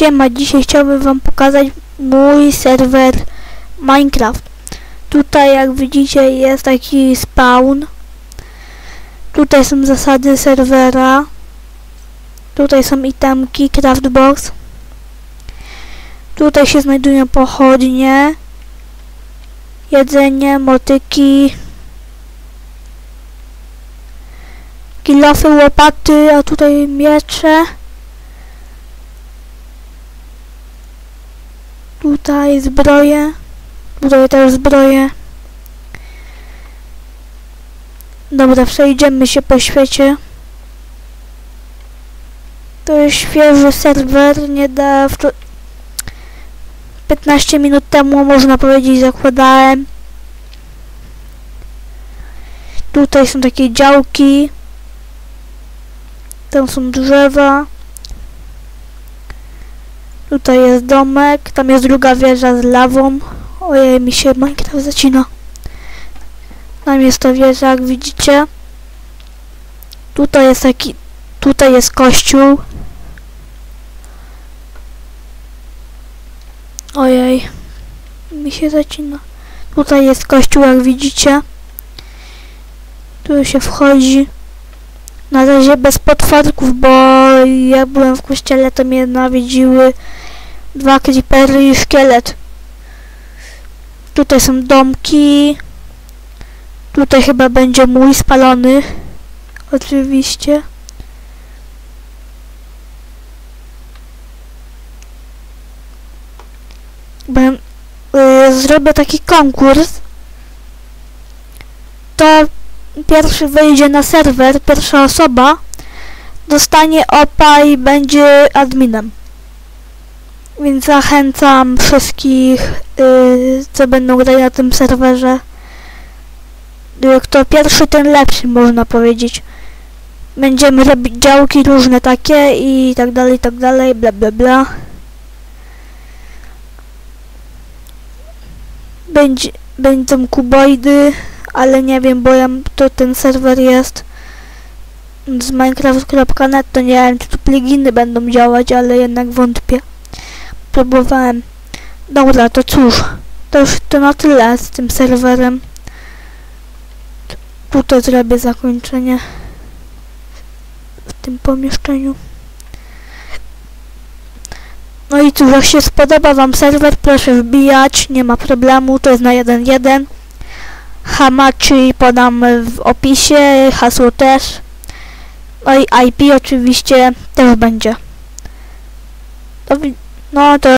Siema, dzisiaj chciałbym wam pokazać mój serwer Minecraft. Tutaj jak widzicie jest taki spawn. Tutaj są zasady serwera. Tutaj są itemki, craftbox. Tutaj się znajdują pochodnie, jedzenie, motyki, kilofy, łopaty, a tutaj miecze. Tutaj zbroje. Tutaj też zbroje. Dobra, przejdziemy się po świecie. To jest świeży serwer, nie da... wczo- 15 minut temu, można powiedzieć, zakładałem. Tutaj są takie działki. Tam są drzewa. Tutaj jest domek, tam jest druga wieża z lawą. Ojej, mi się Minecraft zacina. Tam jest ta wieża, jak widzicie. Tutaj jest taki, tutaj jest kościół. Ojej, mi się zacina. Tutaj jest kościół, jak widzicie. Tu się wchodzi. Na razie bez potworków, bo jak byłem w kościele, to mnie nawiedziły dwa creepery i szkielet. Tutaj są domki. Tutaj chyba będzie mój spalony. Oczywiście. Bym, y, zrobię taki konkurs. To pierwszy wejdzie na serwer, pierwsza osoba dostanie opa i będzie adminem. Więc zachęcam wszystkich, y, co będą grać na tym serwerze. Kto pierwszy, ten lepszy, można powiedzieć. Będziemy robić działki różne takie i tak dalej, i tak dalej, bla bla bla. Będzie, będą kuboidy, ale nie wiem, bo ja, to ten serwer jest z minecraft.net, to nie wiem, czy tu pluginy będą działać, ale jednak wątpię. Próbowałem. Dobra, to cóż, to już to na tyle z tym serwerem. Tutaj zrobię zakończenie w tym pomieszczeniu. No i cóż, jak się spodoba wam serwer, proszę wbijać, nie ma problemu, to jest na 1.1. Hamachi podam w opisie, hasło też. No i IP oczywiście też będzie. No to